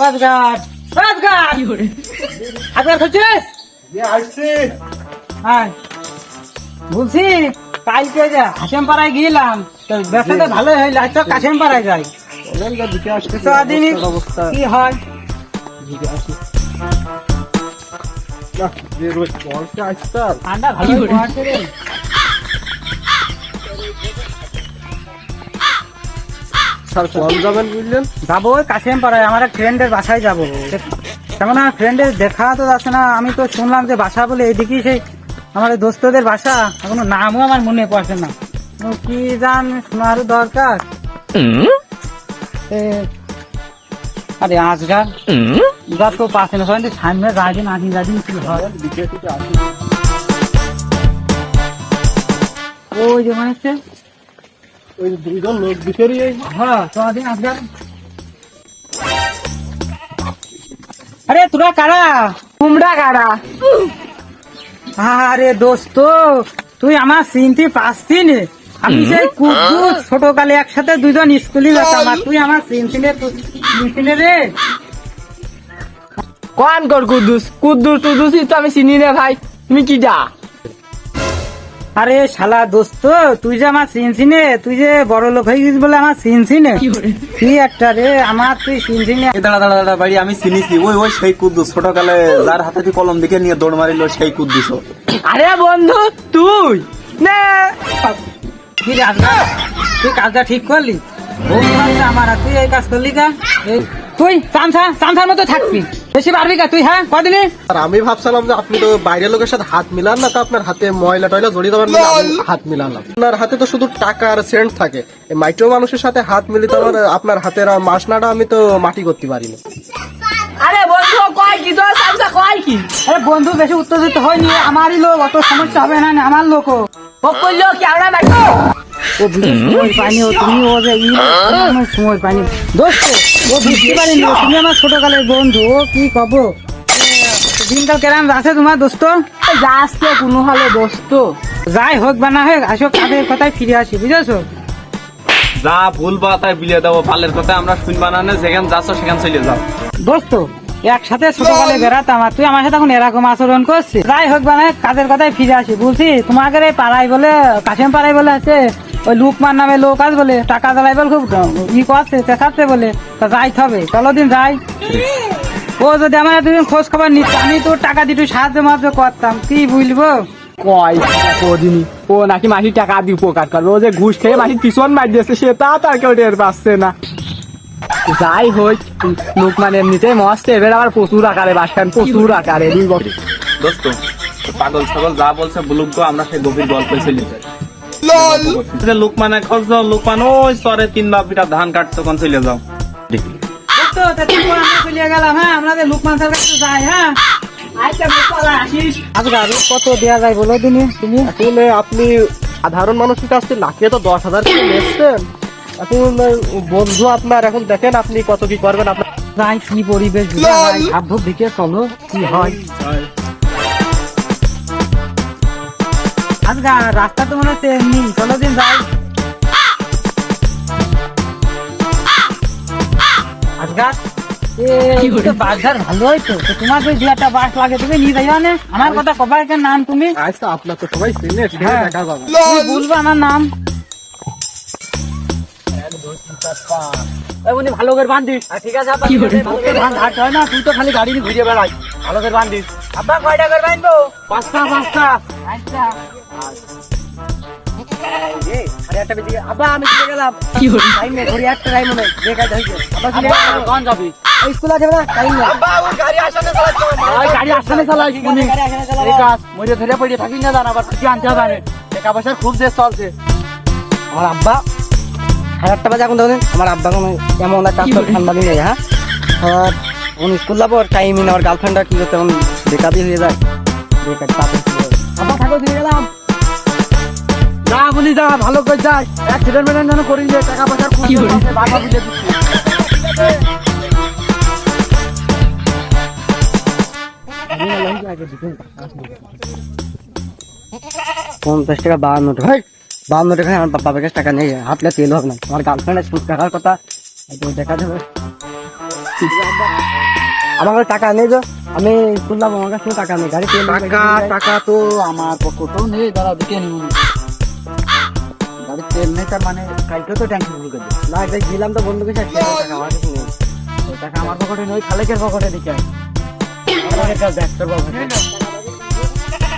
রাজঘাট রাজঘাট রাজঘাট হচ্ছে হ্যাঁ। বলছি কালকে যে হাসেম পাড়ায় গিয়েলাম তো ব্যবসাটা ভালো হইলে আজ তো কাশেম পাড়ায় যাই কি হয়? ঠান্ডা ভালো পড়াচ্ছে রে যাবেন বুঝলেন? যাব ওই কাশেম পাড়ায় আমার এক ফ্রেন্ডের বাসায় যাব। আমার ফ্রেন্ডের দেখা তো যাচ্ছে না আমি তো শুনলাম যে বাসা বলে এইদিকেই সেই আমার দোস্তদের বাসা এখনও নামও আমার মনে পড়ছে না। কি জান শোনারও দরকার? আরে আজকাল এবার তো পাচ্ছে না সবাই সামনে গাড়ি নাকি গাড়ি কি হয়? ওই যে মানে ওই দুইজন লোক ভিতরে হ্যাঁ আরে তোরা কারা? কুমড়া কাড়া আরে দোস্ত তুই আমার চিনতে পারছি নে। আমি সেই কুকুর ছোট কালে একসাথে দুজন স্কুলে যেতাম আর তুই আমার চিনছিলে চিনছিলে রে। কোন কর কুদ্দুস কুদ্দুস টুদ্দুসই তো আমি চিনি রে ভাই। তুমি কি যা? আরে শালা দোস্ত তুই যে আমার চিনছি নে তুই যে বড় লোক হয়ে গেছিস বলে আমার চিনছি নে কি একটা রে আমার তুই চিনছি নে এ দাঁড়া দাঁড়া দাঁড়া বাড়ি আমি চিনিছি ওই ওই সেই কুদ্দুস ছোটকালে যার হাতে তুই কলম দিকে নিয়ে দৌড় মারিল সেই কুদ্দুস। আরে বন্ধু তুই? নে। কি রে তুই কাজটা ঠিক করলি? আমার আর তুই এই কাজ করলি কা এই, তুই চামচা চামচার মতো থাকবি। বেশি পারবি কা তুই হ্যাঁ? কদিনই আর আমি ভাবছিলাম যে আপনি তো বাইরের লোকের সাথে হাত মিলান না তো আপনার হাতে ময়লা টয়লা জড়িয়ে দেবেন না আমি হাত মিলালাম। আপনার হাতে তো শুধু টাকা আর সেন্ট থাকে। এই মাইক্রো মানুষের সাথে হাত মিলিয়ে তো আমার আপনার হাতের মাসনাটা আমি তো মাটি করতে পারি না আরে বন্ধু কয় কি? তোর সামসা কয় কি? আরে বন্ধু বেশি উত্তেজিত হয়নি। আমারই লোক অত সমস্যা হবে না আমার লোক ও কইলো কি আমরা ও সময় পাইনি ও তুমি ও যে ই আমার সময় পাইনি দোস্ত ও বুঝতে পারিনি তুমি আমার ছোটকালের বন্ধু ও কি কব দিনকাল কেরাম আছে তোমার দোস্ত? যাচ্ছে কোনো হলে দোস্ত। যাই হোক বা না হোক আসো কাদের কথায় ফিরে আসি বুঝেছ? যা ভুল বা তাই বিলিয়ে দেবো পালের কথা আমরা শুনবা না যেখানে যাচ্ছ সেখানে চলে যাও। দোস্ত একসাথে ছোটকালে বেড়াতাম আর তুই আমার সাথে এখন এরকম আচরণ করছিস। যাই হোক মানে কাজের কথায় ফিরে আসি। বলছি তোমাকে এই পাড়ায় বলে কাশেম পাড়ায় বলে আছে ওই লুকমান নামে লোক আছে বলে টাকা জ্বালাই বলে খুব ই করছে চেঁচাচ্ছে বলে। তা যাইতে হবে চলো দিন যাই। ও যদি আমার তুমি খোঁজ খবর নিত আমি তো টাকা দিয়ে সাহায্য মাহায্য করতাম। কি বুঝব কয় কদিনই? ও নাকি মাসি টাকা দিয়ে উপকার করবে ও যে ঘুষ খেয়ে মাসি পিছন মার দিয়েছে সেটা তার কেউ টের পাচ্ছে না। যাই হোক লোক মানে এমনিতেই মস্ত। এবার আবার প্রচুর আকারে বাসখান প্রচুর আকারে। দুই বছর দোস্ত পাগল ছাগল যা বলছে বলুক আমরা সেই গভীর গল্প চলে যাই। যে খোঁজ লোকমান ওই সরে তিন বাপ বিটা ধান কাটতো কোন চলে যাও। হ্যাঁ? লুকমান হ্যাঁ? আচ্ছা আসলে আপনি সাধারণ মানুষের কাছ থেকে লাখিয়ে তো দশ হাজার করে নিচ্ছেন এখন বন্ধু আপনার এখন দেখেন আপনি কত কি করবেন আপনার যাই কি পরিবেশ? ভাব দিকে চলো কি হয়? আজকে রাস্তা তো মনে হচ্ছে এমনি। চলো দিন যাই আজকা বাজার ভালো তো তোমার ওই দু একটা বাস লাগে তুমি নিয়ে যাইবা না? আমার কথা কবার নাম তুমি? আচ্ছা আপনার তো সবাই চিনে সেখানে হ্যাঁ। বলব আমার নাম? উনি ভালো করে বান্ধিস। ঠিক আছে ধান হয় না তুই তো খালি গাড়ি নিয়ে ঘুরে বেড়াই। ভালো করে বান্ধিস। আব্বা কয়টা করে বাঁধবো? পাঁচটা পাঁচটা। আচ্ছা আরে একটা বেদিকে আব্বা আমি চলে গেলাম। কি হলো টাইম ঘড়ি একটা টাইম নেই। বেকার যাইছে আব্বা কোন যাবি? স্কুল আছে না? টাইম নেই। আব্বা ওই গাড়ি আসানে চালাচ্ছ ওই গাড়ি আসানে চালাই কোনি এই কাজ। মরে ধরে পড়ে থাকি না জানা। আবার কিছু আনতে হবে না। টাকা পয়সার খুব দেশ চলছে। আমার আব্বা। হাজারটা বাজে এখন দেখুন আমার আব্বা কোনো এমন একটা ঠান্ডা দিন নেই হ্যাঁ? আর এখন স্কুল যাব টাইম ইন আমার গার্লফ্রেন্ডটা কি করতে এখন বেকারই হয়ে যায়। বেকার যাবে। আব্বা থাকো দিয়ে গেলাম। যা বলি যা ভালো করে যাই অ্যাক্সিডেন্ট মেডেন্ট যেন করি যে টাকা পয়সা দিলে দিচ্ছি। পঞ্চাশ টাকা বাহান্ন টাকা। হেই, বাহান্ন টাকা আমার বাবার কাছে টাকা নেই। হাতলে তেল হবে না। আমার গার্লফ্রেন্ডের সুদ টাকার কথা। দেখা যাবে। আমার কাছে টাকা নেই তো আমি শুনলাম আমার কাছে টাকা নেই। গাড়ি তেল টাকা টাকা তো আমার পকেটেও নেই। দাঁড়াও দিকে নিব গাড়ির তেল নেই তার মানে কালকে তো ট্যাঙ্কি ফুল করে না এটা গেলাম তো বন্ধুকে সাথে টাকা আমার কাছে নেই। টাকা আমার পকেটে নেই খালেকের পকেটে দিকে আমার একটা ব্যাগ তোর পকেটে।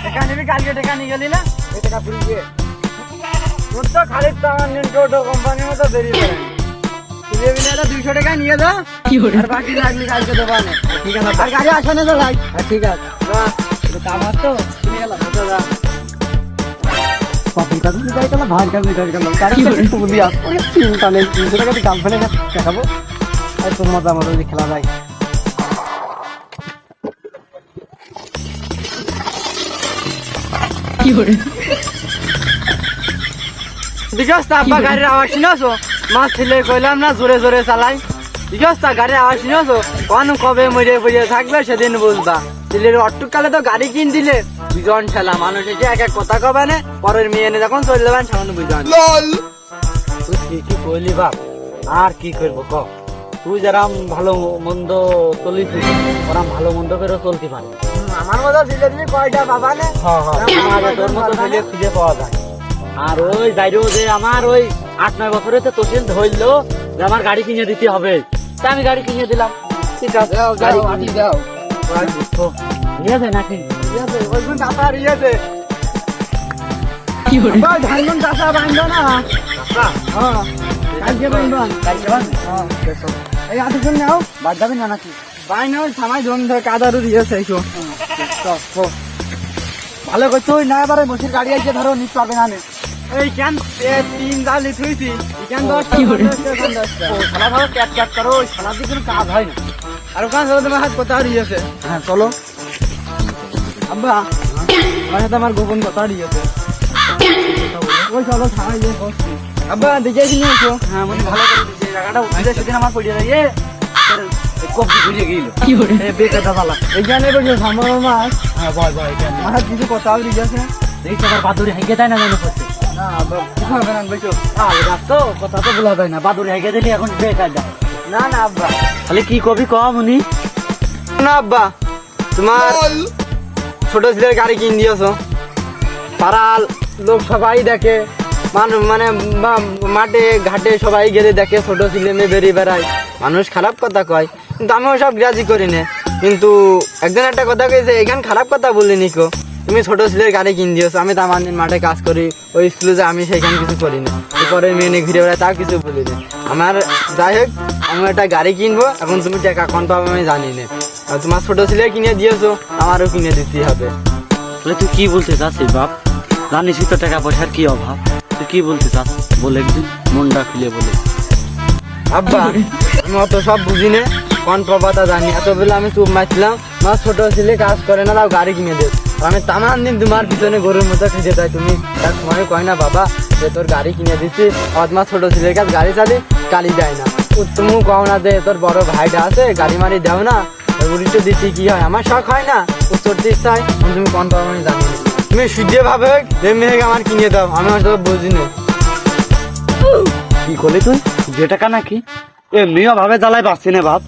টাকা নিবি কালকে টাকা নিয়ে গেলি না? টাকা পুরি তো খালিদ তামান টোটো কোম্পানির মতো করে এমনি দুইশো টাকা নিয়ে আর বাকি লাগলি কালকে দেবো ঠিক আছে আর গাড়ি আসে না তো ভাই? হ্যাঁ ঠিক আছে। আমার তো গেলাম কাজ নিতে চিন্তা নেই তিনশো টাকা দিয়ে দেখাবো। আর তোর আমার যদি খেলা যায়। বিকাশ তা আব্বা গাড়ির আওয়াজ শুনেছো মাছ ছিলে কইলাম না জোরে জোরে চালাই বিকাশ তা গাড়ির আওয়াজ শুনেছো কোন কবে মরে পড়ে থাকবে সেদিন বুঝবা দিলের অট্টুকালে তো গাড়ি কিন দিলে দুজন ঠেলা মানুষ এসে এক এক কথা কবে না পরের মেয়ে এনে যখন চলে যাবেন সামান্য বুঝবেন তুই ঠিকই কইলি বাপ আর কি করব ক তুই যারা ভালো মন্দ চলি তুই ওরা ভালো মন্দ করে চলতে পারে আমার মতো কয়টা বাবা নে? হ্যাঁ হ্যাঁ তোর মতো ছেলে খুঁজে পাওয়া যায়। আর ওই যাইরো যে আমার ওই আট নয় বছরে তো তোষিল ধরলো যে আমার গাড়ি কিনে দিতে হবে। তা আমি গাড়ি কিনে দিলাম। ঠিক আছে গাড়ি দাও তো নিয়ে যায় নাকি? ভালো করে তুই না এবারে বসির গাড়ি আছে ধরো নিতে পারবে না নে। এই কেন? তিন থুইছি। কেন দশটা কেন ক্যাট ক্যাট করো ওই শালা দিয়ে কোনো কাজ হয় না। আর ওখানে তোমার হাত হ্যাঁ চলো। আব্বা আমার সাথে আমার গোপন কথা দিয়েছে ওই চলো ছাড়াই যে আব্বা দেখে এসো হ্যাঁ মনে ভালো করে দিচ্ছে উঠে সেদিন আমার পড়ে যায় এ কপি গেল। এ বেকার দাদালা এইখানে বসে সামনে মাছ হ্যাঁ বয় বয় এখানে আমার কিছু কথাও দিয়েছে দেখছি আবার বাদুরি হেঁকে দেয় না মনে করছে না আব্বা কিছু হবে না বসো আর রাত তো কথা তো বলা যায় না বাদুরি হেঁকে দিলে এখন বেকার না না আব্বা। তাহলে কি কবি কম উনি না আব্বা। তোমার ছোট ছেলের গাড়ি কিন দিয়েছ লোক সবাই দেখে মানুষ মানে মাঠে ঘাটে সবাই গেলে দেখে ছোট ছেলে মেয়ে বেরিয়ে বেড়ায়। মানুষ খারাপ কথা কয় কিন্তু আমি ওসব গ্রাজি করি না। কিন্তু একজন একটা কথা কয়েছে এখান খারাপ কথা বললি কো? তুমি ছোট ছেলের গাড়ি কিন দিয়েছ আমি তো আমার মাঠে কাজ করি ওই স্কুলে যে আমি সেইখানে কিছু করি না পরে মেয়ে নিয়ে ঘুরে বেড়ায় তাও কিছু বলি না আমার যাই হোক আমি একটা গাড়ি কিনবো এখন তুমি টাকা কন পাবো আমি জানি না। তোমার ছোট ছেলে কিনে দিয়েছ আমারও কিনে দিতে হবে। বলে তুই কি বলতে চাচ্ছিস বাপ? জানিস তো টাকা পয়সার কি অভাব? তুই কি বলতে চাস? বলে একদিন মনটা খুলে বলে। আব্বা আমি অত সব বুঝি না কোন প্রবাতা জানি এত বেলা আমি চুপ মারছিলাম। আমার ছোট ছেলে, কাজ করে না, তাও গাড়ি কিনে দে। আমি তামান দিন তোমার পিছনে গরুর মতো খেতে চাই তুমি তার সময় কয় না, বাবা, যে তোর গাড়ি কিনে দিচ্ছি। তোমার ছোট ছেলের কাছে গাড়ি চালি গাড়ি দেয় না। তুমি কও না দে তোর বড় ভাইটা আছে গাড়ি মারি দাও না। উড়িতে দিতে কি হয়? আমার শখ হয় না। ইচ্ছা হয় আমি তুমি কোন পাবো আমি জানি তুমি সুজে ভাবে যে মেয়েকে আমার কিনে দাও। আমি হয়তো বুঝি না। কি করলি তুই? যে টাকা নাকি? এমনিও ভাবে জ্বালাই পাচ্ছি না বাপ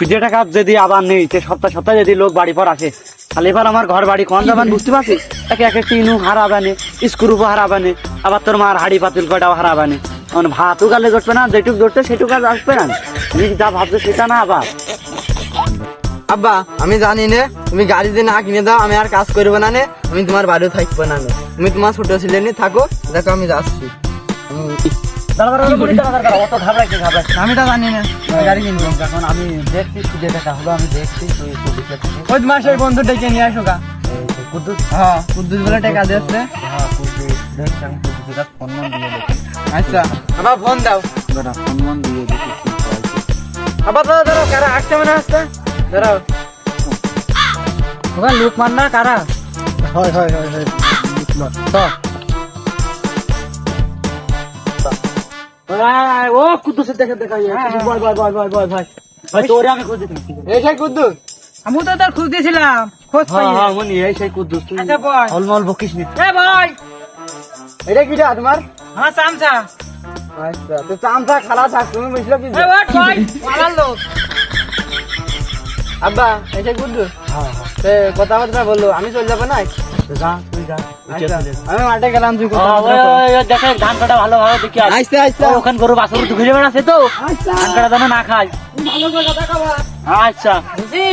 সুজে টাকা যদি আবার নেই সে সপ্তাহ সপ্তাহে যদি লোক বাড়ি পর আসে তাহলে এবার আমার ঘর বাড়ি কন যাবেন বুঝতে পারছিস একে একে টিনু হারাবানে স্ক্রুপও হারাবানে আবার তোর মার হাড়ি পাতিল কয়টাও হারাবানে মানে ভাতও গালে জটবে না যেটুক জটবে সেটুকু আর আসবে না। তুমি যা ভাবছ সেটা না আবার। আব্বা আমি জানি না তুমি গাড়ি দিয়ে না কিনে দাও আমি আর কাজ করব না নে আমি তোমার বাড়িও থাকব না নে। তুমি তোমার ছোট ছেলে নিয়ে থাকো দেখো আমি যাচ্ছি। দাঁড়া, দাঁড়া, দাঁড়া, দাঁড়া, দাঁড়া, অত ঘাবড়াইছে, ঘাবড়াইছে। আমি তো জানি না। আমি গাড়ি কিনবো এখন আমি দেখছি সুজে টাকা হলো আমি দেখছি তুই চব্বিশ লাখ টাকা ওই তোমার সেই বন্ধু ডেকে নিয়ে আসো গা। এই যে কুদ্দুস? হ্যাঁ কুদ্দুস বলে টাকা দিচ্ছে হ্যাঁ কুদ্দুস দেখছি আমি কুদ্দুসের কাছে ফোন দিয়ে দেখি আচ্ছা আবার ফোন দাও। ফোন দিয়ে দেখি আবার দাদা ধরো কারা আসছে মনে আসছে ধরো ওখানে লোক মান না কারা? হয় হয় হয় হয়। ও কুদ্দুসের দেখে দেখা বয় বয় বয় বয় বয় ভাই ভাই তোরে আমি খুঁজে এই সেই কুদ্দুস। আমি তো তোর খুঁজতেছিলাম খোঁজ পাই হ্যাঁ হ্যাঁ মনি এই সেই কুদ্দুস তুই আচ্ছা বল। হলমল বকিস নি। এ ভাই। এটা কিটা তোমার হ্যাঁ সামসা আচ্ছা তো চামচা খালা থাক তুমি বুঝলো কি এ ওট ভাই পালার লোক। আব্বা এটা গুড্ডু এ, কথাবার্তা বলল আমি চলে যাব না? যা তুই যা। আচ্ছা, আমি মাঠে গেলাম তুই কথা দেখে ধান কাটা ভালো ভাবে দেখি আইসতে আইসতে ওখান গরু বাছুর ঢুকে বেড়াচ্ছে তো। ধান কাটা যেন না খায়। আচ্ছা।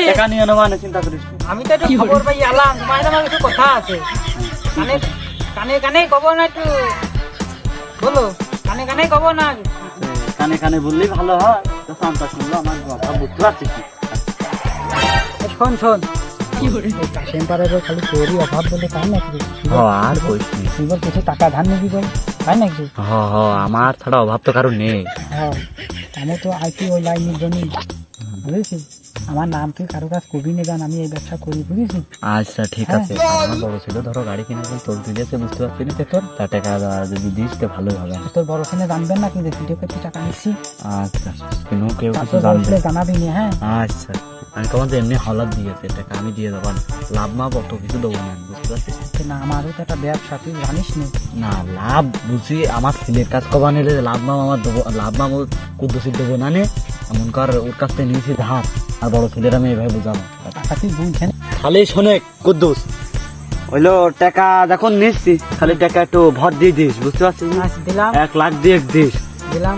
টাকা নিয়ে নেব না চিন্তা করিস আমি তো একটু খবর পাই আলাম তোমার আমার কিছু কথা আছে। কানে কানে কানে কব না একটু। বলো কানে কানে কব না কানে কানে বললেই ভালো হয়। তো শান্তা শুনলো আমার কথা বুঝতে পারছি শোন শোন। টেম্পারেচার খালি তোরই অভাব বলে তাই নাকি? আর কইস নি কিছু টাকা ধার নিবি বল তাই নাকি? হ হ আমার ছাড়া অভাব তো কারণ নেই। হ্যাঁ আমি তো আইটি ওই লাইনের জন্যই। বুঝেছিস? আমার নাম তুই কারও কাজ কবি নেবেন আমি এই ব্যবসা করি বুঝেছিস? আচ্ছা ঠিক আছে। আমার বড় ছিল ধরো গাড়ি কিনে দিল তোর দিয়েছে বুঝতে পারছি না। তোর তা টাকা দেওয়া যদি দিস তো ভালোই হবে। তোর বড় ছেলে জানবেন না কি যে ভিডিও করতে টাকা নিচ্ছি? আচ্ছা কিন্তু কেউ কিছু জানবে। জানাবি না হ্যাঁ। আচ্ছা। আমি তোমার এমনি হলাদ দিয়েছে টাকা আমি দিয়ে দেবো না। লাভ মাপ অত কিছু দেবো না বুঝতে পারছিস? না আমারও তো একটা ব্যবসা তুই জানিস না? না লাভ বুঝি আমার ছেলের কাজ কবা নিলে লাভ মাম আমার দেবো লাভ মাম ওর কুদ্দুসির দেবো না নে এমন কর ওর কাছ থেকে নিয়েছি ধার আর বড় ছেলের আমি এভাবে বুঝাবো। টাকা তুই বুঝছেন খালি শোনে কুদ্দুস। হইল টাকা যখন নিচ্ছি খালি টাকা একটু ভর দিয়ে দিস বুঝতে পারছিস না? আচ্ছা, দিলাম। এক লাখ দিয়ে দিস। দিলাম।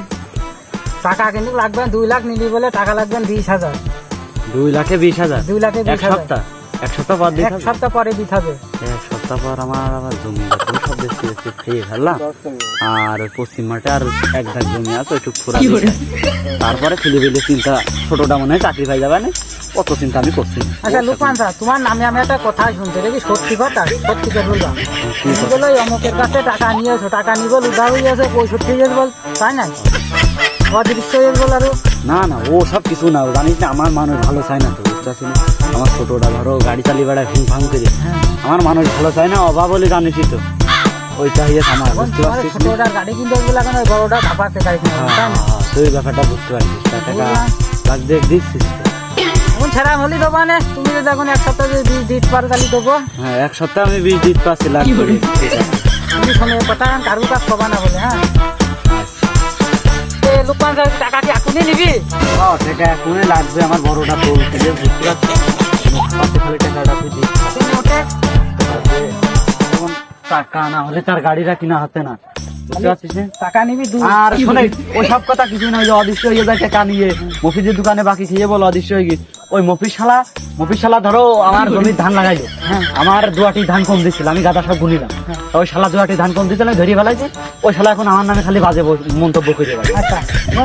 টাকা কিন্তু লাগবে দুই লাখ নিলি বলে টাকা লাগবে বিশ হাজার। দুই লাখে বিশ হাজার। দুই লাখে এক সপ্তাহ। এক সপ্তাহ পর এক সপ্তাহ পরে দিতে হবে। এক সপ্তাহ পর আমার আবার জমি সব বেশি বেশি খেয়ে ফেললাম। আর পশ্চিম মাঠে আর এক ধাক জমি আছে একটু ফুরা তারপরে ছেলে বেলে? চিন্তা ছোটটা মনে হয় চাকরি পাই যাবে না। কত চিন্তা আমি করছি আচ্ছা লুকমান স্যার তোমার নামে আমি একটা কথা শুনতে দেখি সত্যি কথা? সত্যি কথা বলবা তুমি বলো অমুকের কাছে টাকা নিয়েছো টাকা নিব উদা হয়ে আছে পঁয়ষট্টি বল তাই না না না ও সব কিছু না জানিস না আমার মানুষ ভালো চায় না তো বুঝতে না? আমার ছোটটা ধরো গাড়ি চালিয়ে বেড়ায় ভিং ভাং করে। আমার মানুষ ভালো চায় না অভাব বলে জানিসই তো। ওই চাহিদা আমার বুঝতে পারছিস? গাড়ি কিনতে হবে এখন ওই বড়টা ধাপাচ্ছে গাড়ি কিনতে হবে, তাই না? হ্যাঁ, তুই ব্যাপারটা বুঝতে পারছিস তা টাকা লাখ দেখ দিচ্ছিস। এখন ছেড়া হলি দেবো না তুমি যদি এখন এক সপ্তাহ যদি বীজ দিতে পারো তাহলে দেবো। হ্যাঁ এক সপ্তাহ আমি বিশ দিতে পারছি ঠিক তুমি শোনো কথা কারু কাজ কবা না বলে হ্যাঁ? টাকা নিবি না হলে তার গাড়িটা কিনা টাকা নিবি আর শোনে ওই সব কথা কিছু না অদৃশ্য হয়ে যায় টাকা নিয়ে মফিজের দোকানে বাকি খেয়ে বলো, অদৃশ্য হয়ে গেছে ওই মফিজ শালা ধরো আমার জমির ধান লাগাইলো। আমার দুয়াটি ধান কম দিছিল আমি গাদা সব গুনিলাম ওই শালা দুয়াটি ধান কম দিছিল আমি ধরিয়ে ফেলাইছি। ওই শালা এখন আমার নামে খালি বাজে মন্তব্য করে। আচ্ছা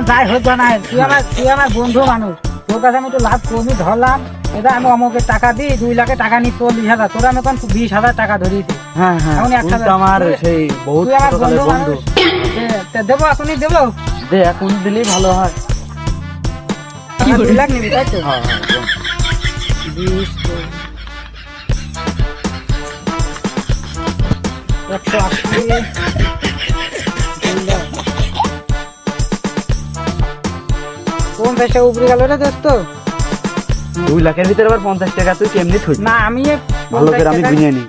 যাই হোক না তুই আমার তুই আমার বন্ধু মানুষ। তোর কাছে আমি একটু লাভ কমি ধরলাম। এটা আমি অমুকের টাকা দিই দুই লাখে টাকা নিই তোর চল্লিশ হাজার। তোরা আমি এখন বিশ হাজার টাকা ধরিয়ে দিই। হ্যাঁ হ্যাঁ তো আমার সেই বহুত তে দেবো এখনই দেবো। দে এখন দিলেই ভালো হয়। লাখ নিবি তাই তো? হ্যাঁ হ্যাঁ একশো আশি উপরে গেল রে দোস্ত? দুই লাখের ভিতরে আবার পঞ্চাশ টাকা তুই কেমনি থুই না আমি ভালো করে আমি গুনিয়ে নিই।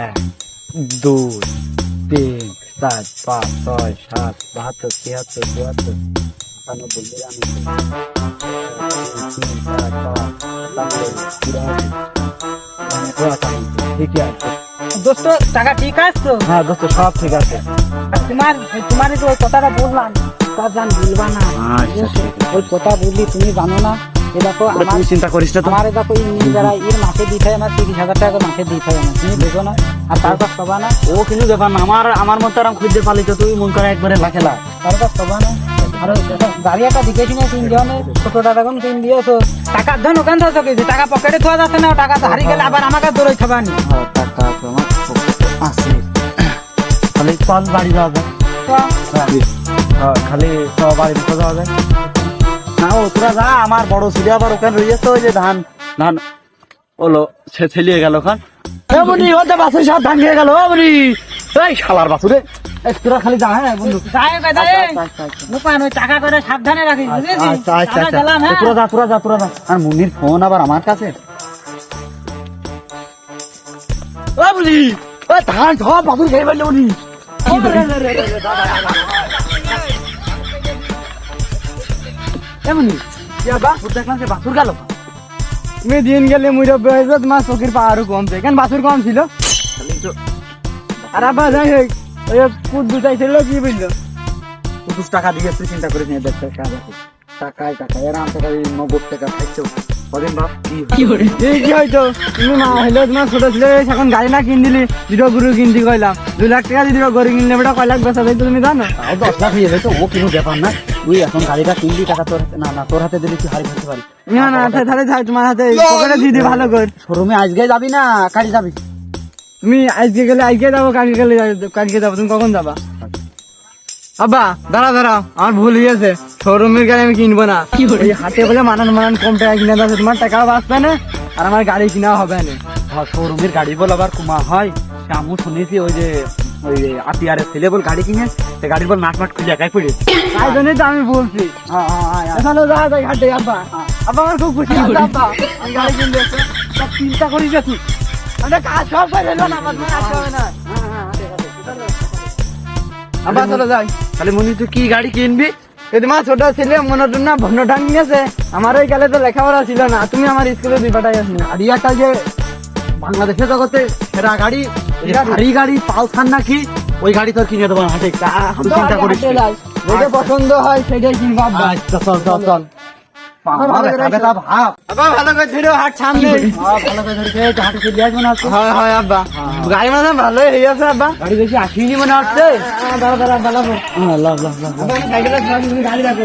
এক দুই তিন চার পাঁচ ছয় সাত বাহাত্তর তিয়াত্তর চুয়াত্তর। নিরানব্বই। দোস্ত টাকা ঠিক আছে তো? হ্যাঁ দোস্ত সব ঠিক আছে। তোমার তোমার যে ওই কথাটা বললাম তার জান ভুলবা না। আচ্ছা। ওই কথা বললি তুমি জানো না। এ দেখো তুমি চিন্তা করিস না তো। আমার দেখো যারা এর মাসে দিতে হয় আমার তিরিশ হাজার টাকা মাসে দিতে হয় তুমি দেখো না। আর তার কাছ পাবা না। ও কিন্তু ব্যাপার না আমার আমার মতো আরাম খুঁজতে পারলি তো তুই মন করে একবারে লাখেলা তার কাছ পাবা না। আর গাড়ি একটা দিকেছি না তিন জনে ছোটটা এখন তিন দিয়েছ টাকার ধন ওখান থেকে কিছু টাকা পকেটে থোয়া যাচ্ছে না টাকা তো হারিয়ে গেলে আবার আমাকে দৌড়ই খাবানি হ্যাঁ, টাকা তো আমার আছে। খালি চল বাড়ি যাওয়া যায় হ্যাঁ, খালি চ বাড়ি দিতে যাওয়া যায় না ও তোরা যা আমার বড় ছেলে আবার ওখানে রয়েছে ওই যে ধান ধান ওলো সে ছেলিয়ে গেল ওখান। এমনি ওতে বাসে সব ধান খেয়ে গেল এমনি এই শালার বাসুরে। তোরা খালি যা হ্যাঁ বন্ধু টাকা করে সাবধানে রাখিস আচ্ছা আচ্ছা আমরা আচ্ছা গেলাম হ্যাঁ তোরা যা তোরা যা তোরা যা আর মুন্নির ফোন আবার আমার কাছে ও ধান সব বাসুর খেয়ে ফেললে উনি এমনি দেখলাম যে বাছুর গেল তুমি দিন গেলে মুরব্বী হয়েছে তোমার চোখের পাওয়ারও কমছে কেন বাছুর কম ছিল আর আব্বা যাই ওই কুদ দুটাই কি বুঝলো? পঁচিশ টাকা দিয়েছি চিন্তা করে নিয়ে দেখতে টাকায় টাকা এর আম টাকা নব্বই টাকা খাইছো। কদিন বাপ কি এই কি হয়তো তুমি মা হইল তোমার ছোট ছিল এখন গাড়ি না কিন দিলি দুটো গরু কিনতে কইলাম দুই লাখ টাকা গরু কিনলে বেটা কয় লাখ বেচা তুমি জানো? তাও দশ লাখ হয়ে ও কোনো ব্যাপার না। তুই এখন গাড়িটা কিনবি টাকা তোর না না তোর হাতে দিলে তুই হারি ফেলতে পারি না না তাহলে তোমার হাতে পকেটে দিয়ে দিই ভালো করে। শোরুমে আজকে যাবি না কারি যাবি? তুমি আজকে গেলে আজকে যাব কালকে গেলে কালকে যাব তুমি কখন যাবা? আব্বা দাঁড়া দাঁড়াও আমার ভুল হয়েছে শোরুমের গাড়ি আমি কিনবো না। এই হাটে বলে মানান মানান কম টাকা কিনে যাচ্ছে তোমার টাকাও বাঁচবে না আর আমার গাড়ি কিনা হবে না। শোরুমের গাড়ি বল আবার কুমা হয়। আমু শুনেছি ওই যে ওই আপিয়ারে ছেলে বল গাড়ি কিনে সে গাড়ির বল নাট নাট খুলে একাই পড়ে তাই জন্যই তো আমি বলছি। চলো যা যাই হাটে আব্বা। আব্বা আমার খুব খুশি আব্বা। আমি গাড়ি। সব চিন্তা করিস তুই। কাজ সব করে না আমার হবে না আব্বা চলো যাই। তাহলে মনি তুই কি গাড়ি কিনবি? যদি ছোট ছেলে মনে না ভন্ন টাং আমার ওই কালে তো লেখাপড়া ছিল না তুমি আমার স্কুলে দুই পাঠাই আসনি। আর একটা যে বাংলাদেশের জগতে সেরা গাড়ি ভারী গাড়ি পালসার নাকি ওই গাড়ি তোর কিনে দেবো হাটে। চিন্তা করিস পছন্দ হয় সেটাই কিনবো। আচ্ছা চল চল চল। ভালোই হয়ে আছে আব্বা। গাড়ি বেশি আসেনি মনে হচ্ছে। দাঁড়া দাঁড়া দাঁড়া হ্যাঁ,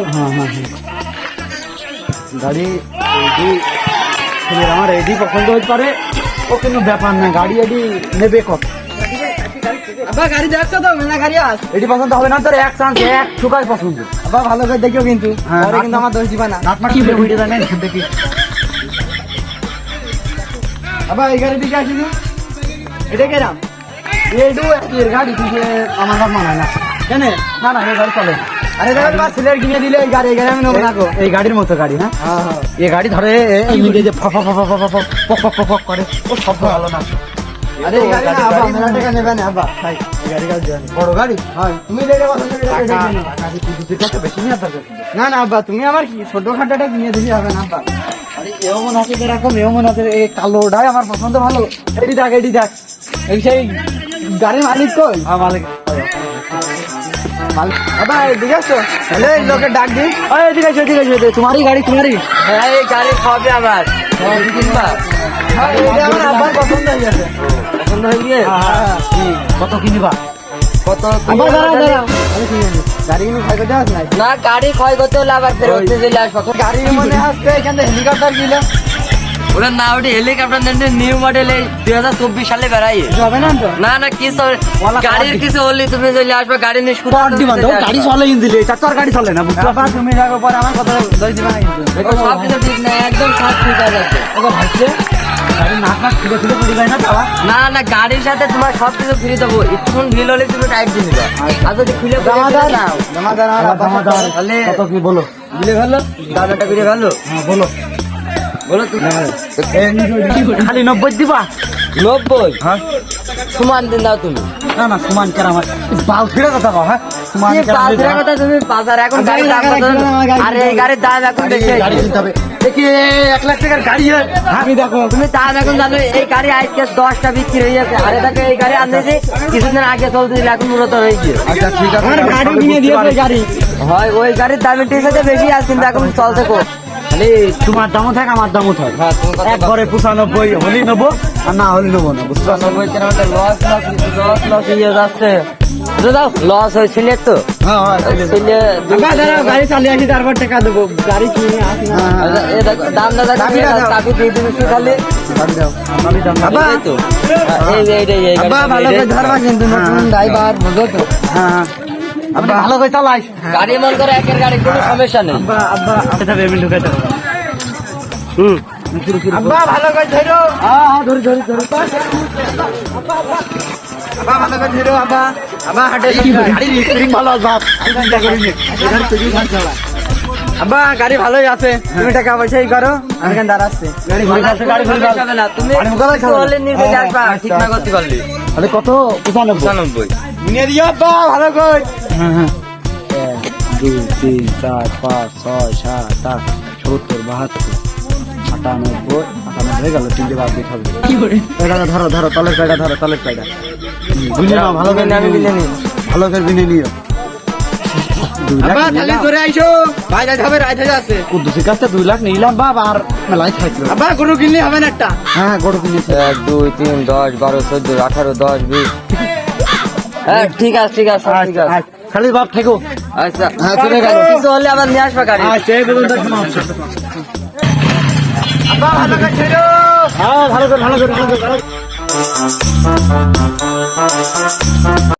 হ্যাঁ, হ্যাঁ, হ্যাঁ। গাড়ি এডি আমার এডি পছন্দ হতে পারে। ও কোনো ব্যাপার না গাড়ি এডি নেবে কত আবার গাড়ি দেখছ তো মেলা গাড়ি আস এটি পছন্দ হবে না তোর এক চান্স এক ঠুকাই পছন্দ আবার ভালো করে দেখিও কিন্তু পরে কিন্তু আমার দোষ দিবা না আপনার কি ভিডিও জানেন দেখি আবার এই গাড়ি দিকে আসি এটা কেরাম এটু এর গাড়ি দিকে আমার নাম মানায় না কেন না না এই গাড়ি চলে আরে দেখো তোমার সিলেট কিনে দিলে এই গাড়ি গাড়ি আমি নেব না এই গাড়ির মতো গাড়ি হ্যাঁ এই গাড়ি ধরে এই যে ফপ ফপ ফপ ফপ ফপ ফপ ফপ করে ও শব্দ ভালো না না না আবা তুমি কি নিয়ে না আমার কি ছোট খাটাটা নিয়ে দিলে হবে না আবা পছন্দ ভালো। এটি দেখ এটি দেখ। এই সেই গাড়ির মালিক কই? হ্যাঁ, মালিক। তোমারই গাড়ি তোমারই। গাড়ি খাওয়াবে হ্যাঁ, আবার হ্যাঁ পছন্দ হয়ে গেছে। পছন্দ হয়ে গিয়ে? কত কিনিবা কত। গাড়ি না গাড়ি ক্ষয় করতে হলে আবার ফেরত চলে আসব। গাড়ি মনে আসছে এখান থেকে হেলিকপ্টার কিলো ওরা না ওটি হেলিকপ্টার নিউ মডেল এই দুই হাজার চব্বিশ সালে বেড়াই। হবে না না না কিছু গাড়ির কিছু হলে তুমি চলে আসবে গাড়ি নিয়ে তো, গাড়ি চলে এটা গাড়ি চলে না বুঝতে তুমি যাব পরে আমার কথা দই দিবা সব কিছু ঠিক না একদম সব ঠিক আছে ওকে ভাবছে খুলে খুলে না না গাড়ির সাথে তোমার সব কিছু ফ্রি দেবো। একটুক্ষণ ঢিল হলে তুমি টাইট দিয়ে নিবা আর যদি খুলে তাহলে কত কি বলো? দিলে ভালো দাদাটা করে ভালো। হ্যাঁ বলো। বলো খালি নব্বই দিবা? নব্বই? হ্যাঁ। সমান দিন দাও তুমি। না না সমান কেন আমার? বাল ফিরে কথা কও হ্যাঁ? কথা তুমি হাজার এখন গাড়ির দাম কত? জানো? এই গাড়ির দাম এখন বেশি। গাড়ি হয়েছে। কিনতে হবে। দেখি এক লাখ টাকার গাড়ি আমি দেখো। তুমি দাম এখন জানো এই গাড়ি আজকে দশটা বিক্রি হয়ে গেছে। আর এটাকে এই গাড়ি আনতেছি কিছুদিন আগে চলতেছিল এখন মূলত হয়েছে আচ্ছা ঠিক আছে। গাড়ি কিনে দিয়েছে গাড়ি। হয় ওই গাড়ির দামে ঠিক আছে বেশি আছে কিন্তু এখন কো? খালি তোমার দামও থাক আমার দামও থাক তুমি কত এক ঘরে পঁচানব্বই হলি নেব আর না হলি নেব না বুঝতে পারছ? লস লস লস ইয়ে যাচ্ছে। দাদা লস হয়েছিল তো গাড়ি চালিয়ে আসি তারপর টাকা দেবো। গাড়ি ভালো করে চালাই গাড়ি মন করে একের গাড়ি কোনো সমস্যা নেই। আব্বা আব্বা আমি ঢুকাইতে হুম। আব্বা ভালো করে ধরো। হ্যাঁ হ্যাঁ ধরি ধরি ধরো। আব্বা। গাড়ি আব্বা গাড়ি ভালোই আছে। তুমি টাকা পয়সাই করো আমি কেন দাঁড়াচ্ছি। গাড়ি ভালো কত? 95 ভালো কই দুই তিন চার পাঁচ ছয় সাত 6 7 8 70 হ্যাঁ গরু কিনেছে এক দুই তিন দশ বারো চোদ্দ আঠারো দশ হ্যাঁ ঠিক আছে খালি বাপ থেকো। আচ্ছা। হ্যাঁ চলে গেল। কিছু হলে আবার নিয়ে আসবা গাড়ি। আচ্ছা এই পর্যন্ত হ্যাঁ ভালো করে ভালো করে ভালো করে